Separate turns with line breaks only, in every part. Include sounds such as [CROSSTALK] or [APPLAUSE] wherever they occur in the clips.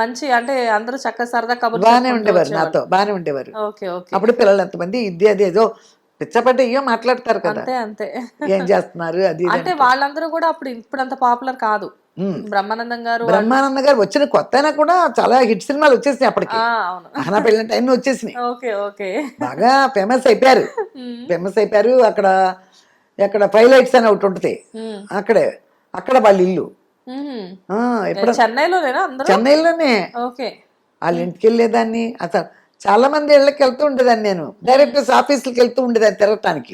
మంచి అంటే అందరూ చక్కగా సరదా కబుర్లు
బాగానే ఉండేవారు. నాతో బాగానే ఉండేవారు.
Okay okay.
అప్పుడు పిల్లలు ఎంతమంది? ఇది అది ఏదో పిచ్చపడ్డ ఇయ్యో మాట్లాడతారు కదా.
అంతే అంతే.
ఏం చేస్తున్నారు? అది
అంటే. వాళ్ళందరూ కూడా అప్పుడు ఇప్పుడు అంత పాపులర్ కాదు. బ్రహ్మానందం గారు
బ్రహ్మానంద గారు వచ్చిన కొత్త అయినా కూడా చాలా హిట్ సినిమాలు వచ్చేసినాయి అప్పటికి. అహనా పెళ్ళంటే అన్ని వచ్చేసినాయి.
Okay okay.
బాగా ఫేమస్ అయిపోయారు. ఫేమస్ అయిపోయారు. అక్కడ ఎక్కడ లైట్స్ అని ఒకటి ఉంటుంది. అక్కడే అక్కడ వాళ్ళ ఇల్లు. ఎప్పుడు
చెన్నైలోనేనా?
చెన్నైలోనే.
ఓకే.
వాళ్ళ ఇంటికి వెళ్ళేదాన్ని అసలు చాలా మంది ఇళ్ళకి వెళ్తూ ఉండేదాన్ని నేను. డైరెక్టర్స్ ఆఫీసులకు వెళ్తూ ఉండేదాన్ని తిరగటానికి.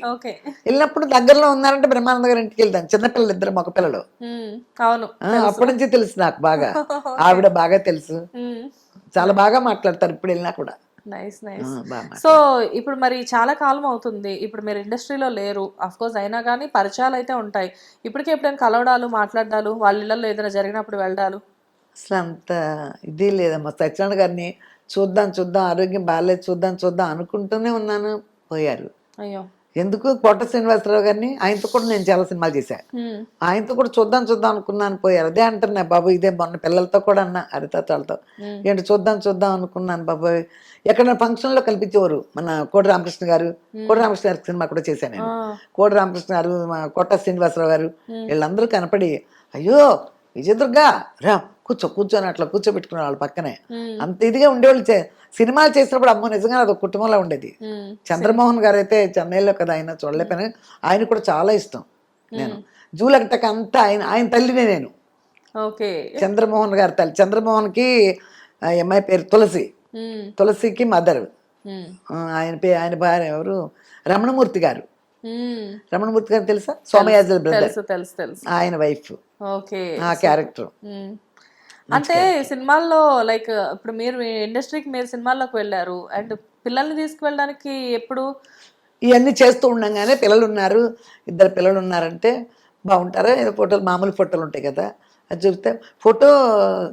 వెళ్ళినప్పుడు దగ్గరలో ఉన్నారంటే బ్రహ్మానంద గారి ఇంటికి వెళ్తాను చిన్నపిల్లలు ఇద్దరు మగ పిల్లలు
అవును.
అప్పటి నుంచి తెలుసు నాకు బాగా. [LAUGHS] ఆవిడ బాగా తెలుసు. చాలా బాగా మాట్లాడతారు ఇప్పుడు వెళ్ళినా కూడా.
నైస్ నైస్ సో ఇప్పుడు మరి చాలా కాలం అవుతుంది. ఇప్పుడు మీరు ఇండస్ట్రీలో లేరు. అఫ్ కోర్స్ అయినా కానీ పరిచయాలు అయితే ఉంటాయి. ఇప్పటికే ఎప్పుడైనా కలవడాలు మాట్లాడాలు వాళ్ళ ఇళ్ళల్లో ఏదైనా జరిగినప్పుడు వెళ్ళడాలు?
అసలు అంత ఇది లేదమ్మా సత్యనారాయణ గారిని చూద్దాం చూద్దాం ఆరోగ్యం బాగాలేదు చూద్దాం చూద్దాం అనుకుంటూనే ఉన్నాను. పోయారు.
అయ్యో.
ఎందుకు కోట శ్రీనివాసరావు గారిని? ఆయనతో కూడా నేను చాలా సినిమాలు చేశాను ఆయనతో కూడా చూద్దాం చూద్దాం అనుకున్నాను పోయారు అదే అంటున్నా బాబు ఇదే మొన్న పిల్లలతో కూడా అన్నా హరితాతలతో ఏంటి చూద్దాం చూద్దాం అనుకున్నాను బాబాయ్ ఎక్కడ ఫంక్షన్లో కల్పించేవారు మన కోటి రామకృష్ణ గారు. కోటి రామకృష్ణ గారి సినిమా కూడా చేశాను నేను. కోటి రామకృష్ణ గారు మా కోట శ్రీనివాసరావు గారు వీళ్ళందరూ కనపడి అయ్యో విజయదుర్గా రా కూర్చో కూర్చొని అట్లా కూర్చోబెట్టుకునే వాళ్ళ పక్కనే. అంత ఇదిగా ఉండేవాళ్ళు సినిమాలు చేసినప్పుడు అమ్మో నిజంగా అది కుటుంబంలో ఉండేది. చంద్రమోహన్ గారు అయితే చెన్నైలో కదా ఆయన చూడలేకపోయినా ఆయన కూడా చాలా ఇష్టం నేను. జూలకటక అంతా ఆయన ఆయన తల్లినే నేను.
ఓకే.
చంద్రమోహన్ గారి తల్లి చంద్రమోహన్కి ఆ అమ్మాయి పేరు తులసి. తులసికి మదర్. ఆయన పే ఆయన భార్య ఎవరు? రమణమూర్తి గారు. రమణమూర్తి గారు తెలుసా? సోమయాజుల బ్రదర్. ఆయన వైఫ్.
ఓకే.
ఆ క్యారెక్టర్.
మ్మ్. అంటే సినిమాల్లో లైక్ ఇప్పుడు మీరు ఇండస్ట్రీకి మీరు సినిమాల్లోకి వెళ్ళారు. అండ్ పిల్లల్ని తీసుకువెళ్ళడానికి ఎప్పుడు?
ఇవన్నీ చేస్తూ ఉండగానే పిల్లలు ఉన్నారు ఇద్దరు పిల్లలు ఉన్నారంటే బాగుంటారా? ఏదో ఫోటోలు మామూలు ఫోటోలు ఉంటాయి కదా. అది చూస్తే ఫోటో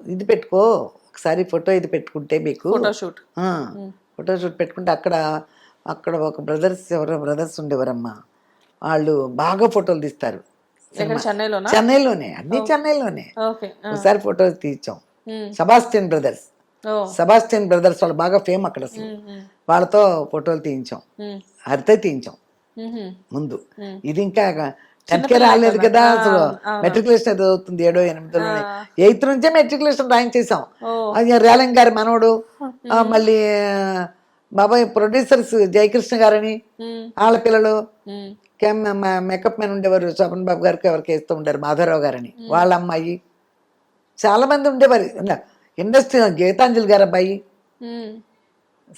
ఇది పెట్టుకో. ఒకసారి ఫోటో ఇది పెట్టుకుంటే మీకు
ఫోటోషూట్
ఆ, ఫోటో షూట్ పెట్టుకుంటే అక్కడ అక్కడ ఒక బ్రదర్స్ ఎవరో బ్రదర్స్ ఉండేవారమ్మా. వాళ్ళు బాగా ఫోటోలు తీస్తారు.
చెన్నైలోనా?
అన్ని చెన్నైలోనే. ఒకసారి ఫోటో తీయించాం.
Hmm.
Sebastian brothers Sebastian brothers వాళ్ళు బాగా ఫేమ్ అక్కడ అసలు. వాళ్ళతో ఫోటోలు తీయించాం. హరితే తీయించాం. ముందు. ఇది ఇంకా టెన్త్కే రాలేదు కదా. అసలు. మెట్రికులేషన్ ఏదో అవుతుంది ఏడో ఎనిమిదిలోనే. ఎయిత్ నుంచే మెట్రికులేషన్ రాయించేసాం రేలంగ్ గారి మనవడు మళ్ళీ బాబాయ్ ప్రొడ్యూసర్స్ జయకృష్ణ గారని వాళ్ళ పిల్లలు. మేకప్ మ్యాన్ ఉండేవారు శోభన్ బాబు గారికి ఎవరికి వేస్తూ ఉండేవారు మాధవరావు గారని. వాళ్ళ అమ్మాయి. చాలా మంది ఉండేవారు. ఇండస్ట్రీ గీతాంజలి గారి అబ్బాయి.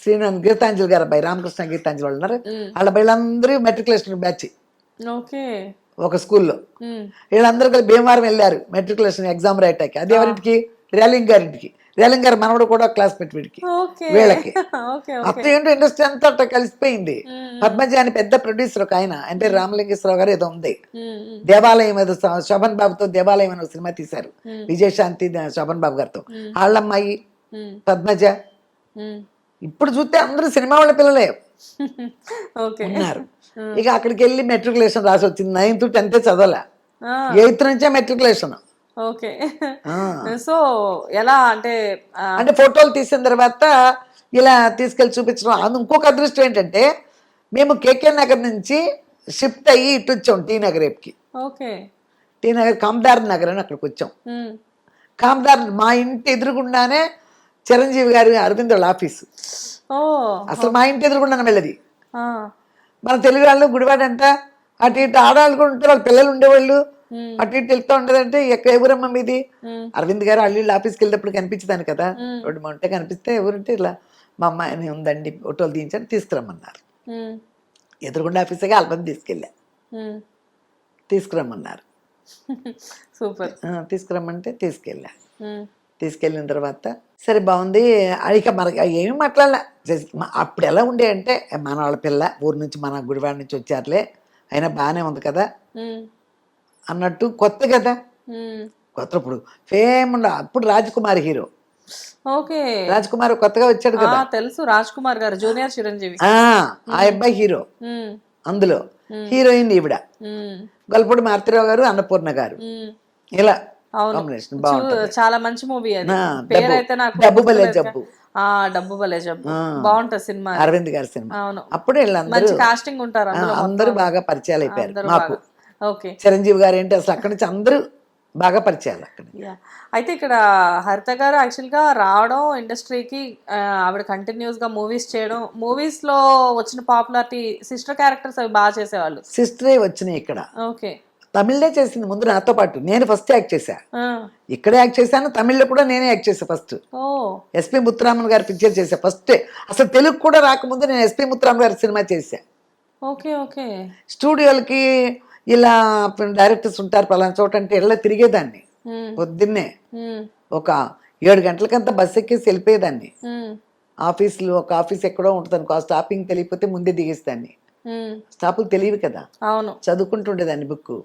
శ్రీనాథ్ గీతాంజలి గారి అబ్బాయి రామకృష్ణ గీతాంజలి వాళ్ళు ఉన్నారు. వాళ్ళ వీళ్ళందరూ మెట్రికులేషన్ బ్యాచ్. ఒక స్కూల్లో. వీళ్ళందరూ కలిసి భీమవరం వెళ్ళారు మెట్రికులేషన్ ఎగ్జామ్ రాయటానికి. అది ఎవరింటికి? రేలింగ్ గారింటికి. రేలింగ్ గారి మనవడు కూడా క్లాస్మేట్ వీడికి. వీళ్ళకి. [LAUGHS] అత్త ఏంటో ఇండస్ట్రీ అంతా అట్లా కలిసిపోయింది. పద్మజ అని పెద్ద ప్రొడ్యూసర్ ఒక ఆయన. అంటే రామలింగేశ్వరరావు గారు ఏదో ఉంది. దేవాలయం ఏదో శోభన్ బాబుతో దేవాలయం అని ఒక సినిమా తీశారు. విజయశాంతి శోభన్ బాబు గారితో.
మ్మ్.
వాళ్ళమ్మాయి
మ్మ్,
పద్మజ. ఇప్పుడు చూస్తే అందరూ సినిమా వాళ్ళ పిల్లలే. [LAUGHS] ఉన్నారు. ఇక అక్కడికి వెళ్ళి మెట్రికులేషన్ రాసి వచ్చింది. నైన్త్ టెన్త్ చదవలే. ఎయిత్ నుంచే మెట్రికులేషన్
ఓకే. సో ఎలా అంటే
అంటే ఫోటోలు తీసిన తర్వాత ఇలా తీసుకెళ్ళి చూపించడం. అది ఇంకొక అదృష్టం ఏంటంటే మేము కేకే నగర్ నుంచి షిఫ్ట్ అయ్యి ఇటు వచ్చాం టీ నగర్ రేపుకి.
ఓకే.
టీ నగర్ కామదార్ నగర్ అని అక్కడికి వచ్చాం. కామదార్ మా ఇంటి ఎదురుగుండానే చిరంజీవి గారి అరవింద్ వాళ్ళ ఆఫీసు.
ఓ.
అసలు మా ఇంటి ఎదురుగుండానే వెళ్ళది. మన తెలుగు వాళ్ళు గుడివాడ అంట ఇటు ఆడవాళ్ళు కూడా ఉంటారు వాళ్ళ పిల్లలు ఉండేవాళ్ళు. అటు ఇటు వెళ్తూ ఉండదంటే ఎక్కడ ఎవరమ్మ మీది. అరవింద్ గారు అల్లు ఆఫీస్కి వెళ్ళినప్పుడు కనిపించదాను కదా. రోడ్డు మా ఉంటే కనిపిస్తే ఎవరుంటే ఇలా మా అమ్మాయిని ఉందండి ఫోటోలు తీయించండి తీసుకురమ్మన్నారు
మ్మ్.
ఎదురుగుండా ఆఫీస్కి ఆల్బమ్ తీసుకెళ్ళా
మ్మ్.
తీసుకురమ్మన్నారు [LAUGHS]
సూపర్
తీసుకురమ్మంటే తీసుకెళ్ళా. తీసుకెళ్ళిన తర్వాత సరే బాగుంది ఇక మనకి ఏమి మాట్లాడలే అప్పుడు ఎలా ఉండే అంటే మన వాళ్ళ పిల్ల ఊరు నుంచి మన గుడివాడ నుంచి వచ్చారులే అయినా బాగానే ఉంది కదా. అన్నట్టు కొత్త కదా. కొత్త ఇప్పుడు ఫేమ్ అప్పుడు రాజకుమారి హీరో.
ఓకే.
రాజకుమారి కొత్తగా వచ్చాడు కదా.
తెలుసు. రాజ్ కుమార్ గారు జూనియర్ చిరంజీవి.
ఆ అబ్బాయి హీరో. అందులో. హీరోయిన్ ఈవిడ. గొల్పూడి మారుతిరావు గారు అన్నపూర్ణ గారు. ఇలా కాంబినేషన్
చాలా మంచి మూవీ అది. పేరైతే
డబ్బు-
నాకు
డబ్బు
గుర్తులేదు
జబ్బు.
ఆ డబ్బు భలే జబ్బు. బాగుంటది సినిమా
అరవింద్ గారి సినిమా.
అవును.
అప్పుడు
మంచి కాస్టింగ్ ఉంటారు
అందరూ. బాగా పరిచయాలు అయిపోయారు మాకు చిరంజీవి గారు ఏంటి అసలు అక్కడి నుంచి అందరూ బాగా పరిచయాలు అక్కడ.
అయితే ఇక్కడ హరిత గారు యాక్చువల్గా రావడం ఇండస్ట్రీకి ఆవిడ కంటిన్యూస్గా మూవీస్ చేయడం మూవీస్లో వచ్చిన పాపులారిటీ సిస్టర్ క్యారెక్టర్స్ అవి బాగా చేసేవాళ్ళు.
సిస్టరే వచ్చినాయి ఇక్కడ.
ఓకే.
తమిళ్ళో చేసింది ముందు నాతో పాటు. నేను ఫస్ట్ యాక్ట్ చేశా. ఇక్కడే యాక్ట్ చేశాను తమిళ్ళో కూడా నేనే యాక్ట్ చేశా ఫస్ట్ ఎస్పి ముత్తురామన్ గారి పిక్చర్ చేశా ఫస్ట్ అసలు తెలుగు కూడా రాకముందు నేను ఎస్పి ముత్తురామన్ గారి సినిమా చేశా.
Okay okay.
స్టూడియోలకి ఇలా డైరెక్టర్స్ ఉంటారు పలానా చోట అంటే ఇలా తిరిగేదాన్ని. పొద్దున్నే ఒక ఏడు గంటలకంతా బస్ ఎక్కేసి వెళ్ళిపోయేదాన్ని. ఆఫీస్లో ఒక ఆఫీస్ ఎక్కడో ఉంటుంది అనుకో ఆ స్టాపింగ్ తెలియకపోతే ముందే దిగేస్తాన్ని. స్టాపులు తెలియదు కదా.
అవును.
చదువుకుంటుండేదాన్ని బుక్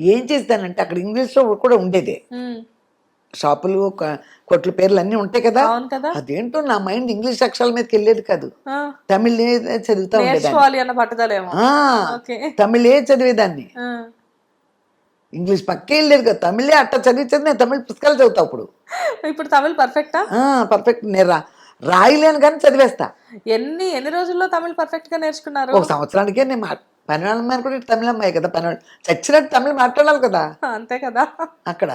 ఏం చేస్తానంటే అక్కడ ఇంగ్లీష్లో కూడా ఉండేదే. షాపులు కొట్ల పేర్లు అన్నీ ఉంటాయి కదా.
అవును కదా.
అదేంటో నా మైండ్ ఇంగ్లీష్ అక్షరాల మీదకి వెళ్ళేది కాదు. తమిళే చదువుతా ఉండేదాన్ని. తమిళే చదివేదాన్ని. ఇంగ్లీష్ పక్కే వెళ్ళేది కదా. తమిళే అట్ట చదివి చదివి నేను తమిళ పుస్తకాలు చదువుతా అప్పుడు.
ఇప్పుడు తమిళ్ పర్ఫెక్టా?
పర్ఫెక్ట్. నేను రా రాయలేను కానీ చదివేస్తా.
ఎన్ని ఎన్ని రోజుల్లో తమిళ్ పర్ఫెక్ట్గా నేర్చుకున్నారు?
ఒక సంవత్సరానికే నేను మా పని అమ్మాయి కూడా తమిళ అమ్మాయి కదా పని చచ్చినట్టు తమిళ మాట్లాడాలి కదా.
అంతే కదా.
అక్కడ.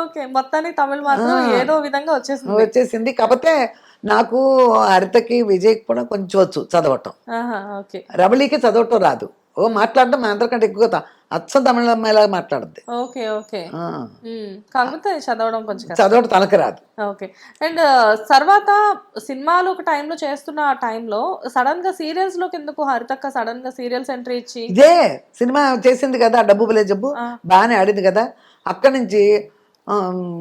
ఓకే మొత్తానికి తమిళ్ మాత్రం ఏదో విధంగా వచ్చేసింది.
వచ్చేసింది. కాకపోతే నాకు హరితకి విజయ్కి కూడా కొంచెం వచ్చు చదవటం. రబళీకి చదవటం రాదు. ఓ మాట్లాడడం మా అందరికంటే ఎక్కువ అచ్చం తమిళ అమ్మాయిలాగా మాట్లాడుద్ది.
Okay okay. కాకపోతే చదవడం కొంచెం
చదవటం తనకు రాదు.
ఓకే. అండ్ తర్వాత సినిమాలు ఒక టైంలో చేస్తున్న ఆ టైంలో సడన్గా సీరియల్స్లోకి ఎందుకు హరితక్క సడన్గా సీరియల్స్ ఎంట్రీ ఇచ్చి?
ఇదే సినిమా చేసింది కదా డబ్బు బలే జబ్బు. బాగానే ఆడింది కదా. అక్కడి నుంచి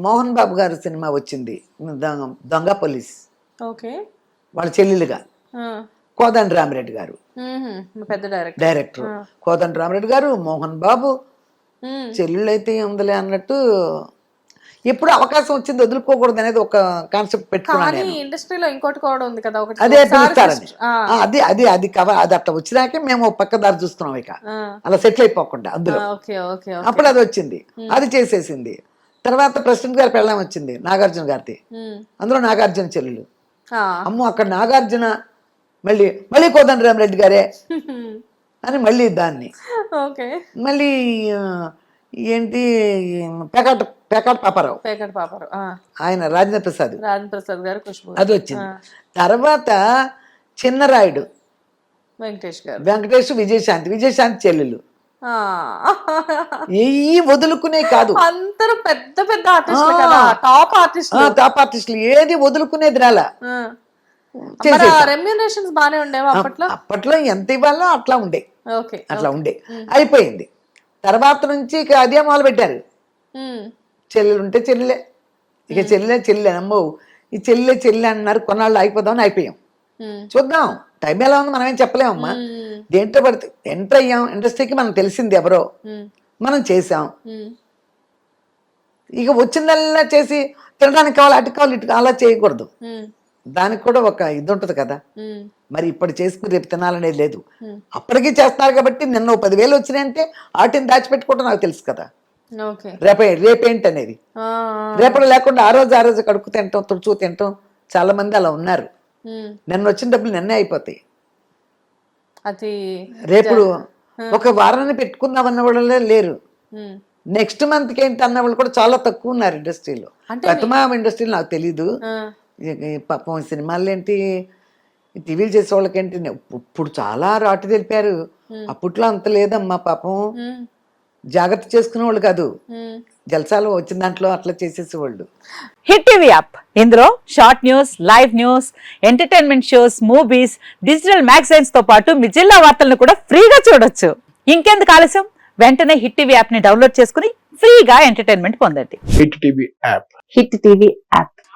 మోహన్ బాబు గారి సినిమా వచ్చింది. దొంగ- పోలీస్.
ఓకే.
వాళ్ళ చెల్లెలుగా. కోదండ రామిరెడ్డి గారు.
పెద్ద డైరెక్టర్.
డైరెక్టర్. కోదండ రామిరెడ్డి గారు మోహన్ బాబు. చెల్లెళ్ళు అయితే ఉందిలే అన్నట్టు ఎప్పుడు అవకాశం వచ్చింది వదులుకోకూడదు అనేది ఒక కాన్సెప్ట్ పెట్టుకున్నాను
కానీ
నేను.
ఇండస్ట్రీలో ఇంకోటి కూడా ఉంది కదా ఒకటి
అదే పిలుస్తారని. అది అది అది కవర్ అది అట్లా వచ్చినాకే మేము పక్క దారి చూస్తున్నాం ఇక. అలా సెటిల్ అయిపోకుండా అందులో. అప్పుడు అది వచ్చింది. అది చేసేసింది. తర్వాత ప్రెసిడెంట్ గారి పెళ్ళం వచ్చింది నాగార్జున గారిది. అందులో నాగార్జున చెల్లెలు. అమ్మో అక్కడ నాగార్జున మళ్ళీ మళ్ళీ కోదండ రామరెడ్డి గారే? [LAUGHS] అని మళ్ళీ దాన్ని.
ఓకే.
మళ్ళీ ఏంటి పేకాట పేకాట పాపారావు.
పేకట్ పాపారు ఆ,
ఆయన రాజేంద్ర ప్రసాద్.
రాజన్ ప్రసాద్ గారు
అది వచ్చింది. తర్వాత చిన్నరాయుడు
వెంకటేష్ గారు.
వెంకటేష్ విజయశాంతి విజయశాంతి చెల్లెలు. ఏవి వదులుకునే కాదు.
అందరూ పెద్ద పెద్ద ఆర్టిస్టులు టాప్ ఆర్టిస్టులు
టాప్ ఆర్టిస్టులు ఏది వదులుకునేది రాలా.
రెమ్యూనరేషన్స్ బానే ఉండేవా అప్పట్లో?
అప్పట్లో ఎంత ఇవ్వాలో అట్లా ఉండే.
ఓకే
అట్లా ఉండే. అయిపోయింది. తర్వాత నుంచి ఇక అదే మొదలు పెట్టారు. చెల్లెలు ఉంటే చెల్లెలే. ఇక చెల్లె చెల్లె అమ్మో ఈ చెల్లె చెల్లె అన్నారు కొన్నాళ్ళు అయిపోదామని అయిపోయాం. చూద్దాం. టైం ఎలా ఉంది మనమేం చెప్పలేమమ్మా.
ఉమ్.
దేంట్లో పడితే ఎంటర్ అయ్యాం. ఇండస్ట్రీకి మనకు తెలిసింది ఎవరో. మనం చేసాం. ఇక వచ్చిందల్లా చేసి తినడానికి కావాలి అటు కావాలి ఇటు అలా చేయకూడదు. దానికి కూడా ఒక ఇది ఉంటుంది కదా. మరి ఇప్పుడు చేసుకుని రేపు తినాలనేది లేదు. అప్పటికీ చేస్తున్నారు కాబట్టి నిన్న పదివేలు వచ్చినాయంటే వాటిని దాచిపెట్టుకోవడం నాకు తెలుసు కదా. రేపే రేపేంటి అనేది. రేపటి లేకుండా ఆ రోజు ఆ రోజు కడుక్కు తింటాం తుడుచు తింటాం. చాలా మంది అలా ఉన్నారు. నిన్న వచ్చిన డబ్బులు నిన్నే అయిపోతాయి.
అది
రేపు ఒక వారాన్ని పెట్టుకుందాం అన్న వాళ్ళే లేరు. నెక్స్ట్ మంత్కి ఏంటి అన్న వాళ్ళు కూడా చాలా తక్కువ ఉన్నారు ఇండస్ట్రీలో. ప్రతిమా ఇండస్ట్రీలో నాకు తెలీదు. పాపం సినిమాలు ఏంటి టీవీలు చేసే వాళ్ళకేంటి ఇప్పుడు చాలా రాటు తెలిపారు. అప్పట్లో అంత లేదమ్మా పాపం. జాగ్రత్త చేసుకునే వాళ్ళు కాదు. జలసాలు వచ్చిన దాంట్లో అట్లా చేసేసేవాళ్ళు.
Hit TV app. ఇందులో short news live news entertainment shows movies digital మ్యాగజైన్స్తో పాటు మీ జిల్లా వార్తలను కూడా ఫ్రీగా చూడొచ్చు. ఇంకెందుకు ఆలస్యం? వెంటనే హిట్ టీవీ యాప్ని డౌన్లోడ్ చేసుకుని ఫ్రీగా ఎంటర్టైన్మెంట్ పొందండి.
Hit TV app.
Hit TV app.